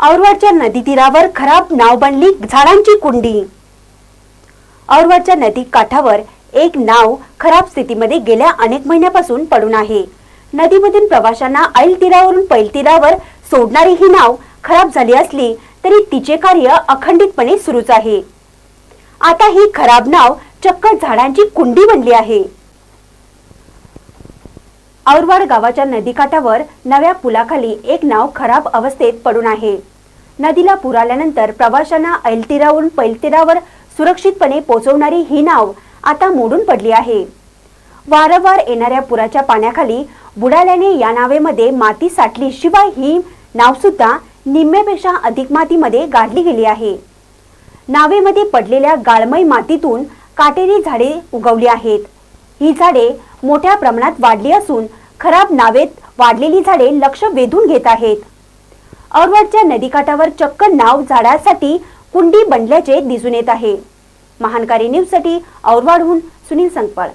औरवाडच्या नदी तीरावर खराब नाव बनली झाडांची कुंडी. औरवाडच्या नदी काठावर एक नाव खराब स्थितीमध्ये गेल्या अनेक महिन्यापासून पडून आहे. नदीमधून प्रवाशांना ऐल तीरावरून पैल तीरावर सोडणारी ही नाव खराब झाली असली तरी तिचे कार्य अखंडितपणे सुरूच आहे. आता ही खराब नाव चक्क झाडांची कुंडी बनली आहे. औरवाड गावाच्या नदीकाठावर नव्या पुलाखाली एक नाव खराब अवस्थेत पडून आहे. नदीला पूर आल्यानंतर प्रवाशांना ऐलतीरावरून पैलतीरावर सुरक्षितपणे पोहोचवणारी ही नाव आता मोडून पडली आहे. वारंवार येणाऱ्या पुराच्या पाण्याखाली बुडाल्याने या नावेमध्ये माती साठली शिवाय ही नावसुद्धा निम्म्यापेक्षा अधिक मातीमध्ये गाडली गेली आहे. नावेमध्ये पडलेल्या गाळमय मातीतून काटेरी झाडे उगवली आहेत. ही झाडे मोठ्या प्रमाणात वाढली असून खराब नावेत वाढलेली झाडे लक्ष वेधून घेत आहेत. औरवडच्या नदीकाठावर चक्क नाव झाडासाठी कुंडी बनल्याचे दिसून येत आहे. महानकारी न्यूजसाठी औरवाडहून सुनील संकपाळ